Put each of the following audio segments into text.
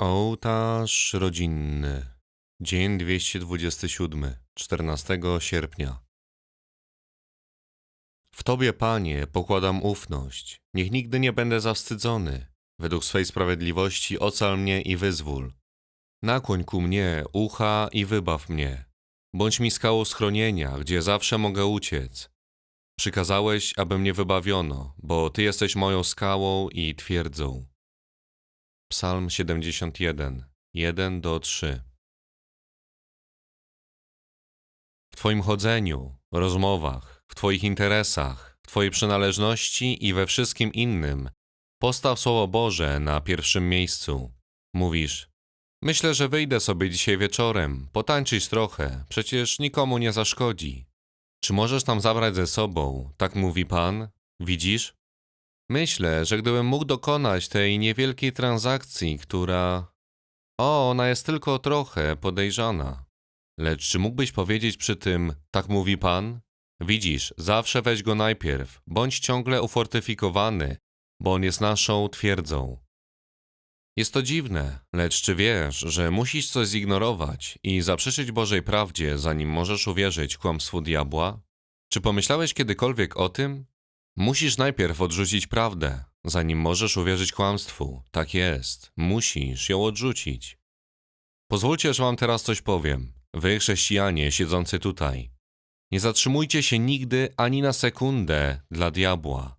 Ołtarz rodzinny. Dzień 227, 14 sierpnia. W Tobie, Panie, pokładam ufność. Niech nigdy nie będę zawstydzony. Według swej sprawiedliwości ocal mnie i wyzwól. Nakłoń ku mnie ucha i wybaw mnie. Bądź mi skałą schronienia, gdzie zawsze mogę uciec. Przykazałeś, aby mnie wybawiono, bo Ty jesteś moją skałą i twierdzą. Psalm 71, 1 do 3. W Twoim chodzeniu, rozmowach, w Twoich interesach, w Twojej przynależności i we wszystkim innym postaw Słowo Boże na pierwszym miejscu. Mówisz, myślę, że wyjdę sobie dzisiaj wieczorem, potańczyć trochę, przecież nikomu nie zaszkodzi. Czy możesz tam zabrać ze sobą, tak mówi Pan? Widzisz? Myślę, że gdybym mógł dokonać tej niewielkiej transakcji, która. O, ona jest tylko trochę podejrzana. Lecz czy mógłbyś powiedzieć przy tym, tak mówi Pan? Widzisz, zawsze weź go najpierw, bądź ciągle ufortyfikowany, bo on jest naszą twierdzą. Jest to dziwne, lecz czy wiesz, że musisz coś zignorować i zaprzeczyć Bożej prawdzie, zanim możesz uwierzyć kłamstwu diabła? Czy pomyślałeś kiedykolwiek o tym? Musisz najpierw odrzucić prawdę, zanim możesz uwierzyć kłamstwu. Tak jest, musisz ją odrzucić. Pozwólcie, że wam teraz coś powiem. Wy, chrześcijanie siedzący tutaj. Nie zatrzymujcie się nigdy ani na sekundę dla diabła.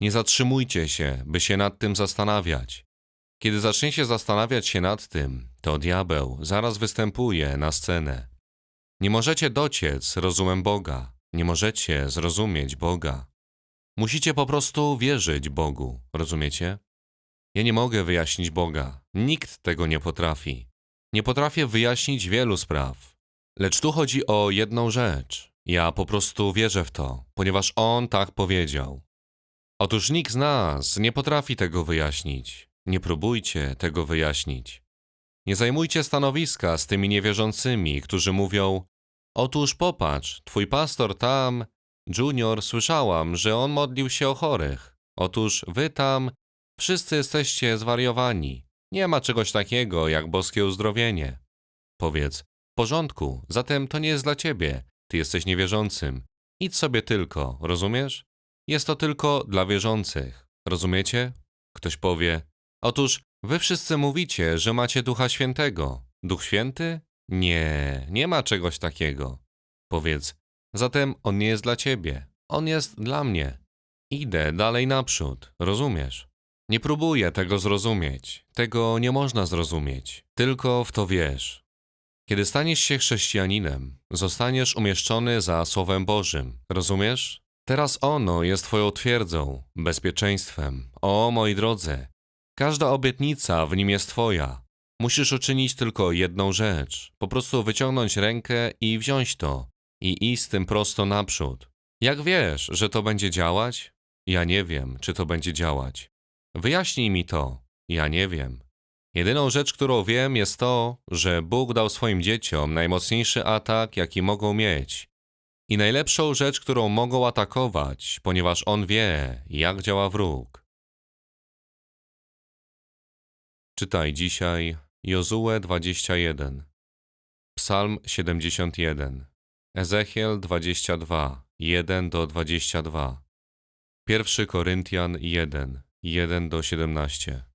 Nie zatrzymujcie się, by się nad tym zastanawiać. Kiedy zaczniecie zastanawiać się nad tym, to diabeł zaraz występuje na scenę. Nie możecie dociec rozumem Boga, nie możecie zrozumieć Boga. Musicie po prostu wierzyć Bogu, rozumiecie? Ja nie mogę wyjaśnić Boga, nikt tego nie potrafi. Nie potrafię wyjaśnić wielu spraw. Lecz tu chodzi o jedną rzecz. Ja po prostu wierzę w to, ponieważ On tak powiedział. Otóż nikt z nas nie potrafi tego wyjaśnić. Nie próbujcie tego wyjaśnić. Nie zajmujcie stanowiska z tymi niewierzącymi, którzy mówią: Otóż popatrz, twój pastor tam, Junior, słyszałam, że on modlił się o chorych. Otóż wy tam, wszyscy jesteście zwariowani. Nie ma czegoś takiego jak boskie uzdrowienie. Powiedz: W porządku, zatem to nie jest dla ciebie. Ty jesteś niewierzącym. Idź sobie tylko, rozumiesz? Jest to tylko dla wierzących. Rozumiecie? Ktoś powie: Otóż wy wszyscy mówicie, że macie Ducha Świętego. Duch Święty? Nie, nie ma czegoś takiego. Powiedz: Zatem on nie jest dla ciebie, on jest dla mnie. Idę dalej naprzód, rozumiesz? Nie próbuję tego zrozumieć, tego nie można zrozumieć, tylko w to wiesz. Kiedy staniesz się chrześcijaninem, zostaniesz umieszczony za Słowem Bożym, rozumiesz? Teraz ono jest Twoją twierdzą, bezpieczeństwem. O, moi drodzy, każda obietnica w nim jest Twoja. Musisz uczynić tylko jedną rzecz, po prostu wyciągnąć rękę i wziąć to, i iść z tym prosto naprzód. Jak wiesz, że to będzie działać? Ja nie wiem, czy to będzie działać. Wyjaśnij mi to. Ja nie wiem. Jedyną rzecz, którą wiem, jest to, że Bóg dał swoim dzieciom najmocniejszy atak, jaki mogą mieć. I najlepszą rzecz, którą mogą atakować, ponieważ On wie, jak działa wróg. Czytaj dzisiaj Jozue 21, Psalm 71. Ezechiel 22, 1 do 22. 1 Koryntian 1, 1 do 17.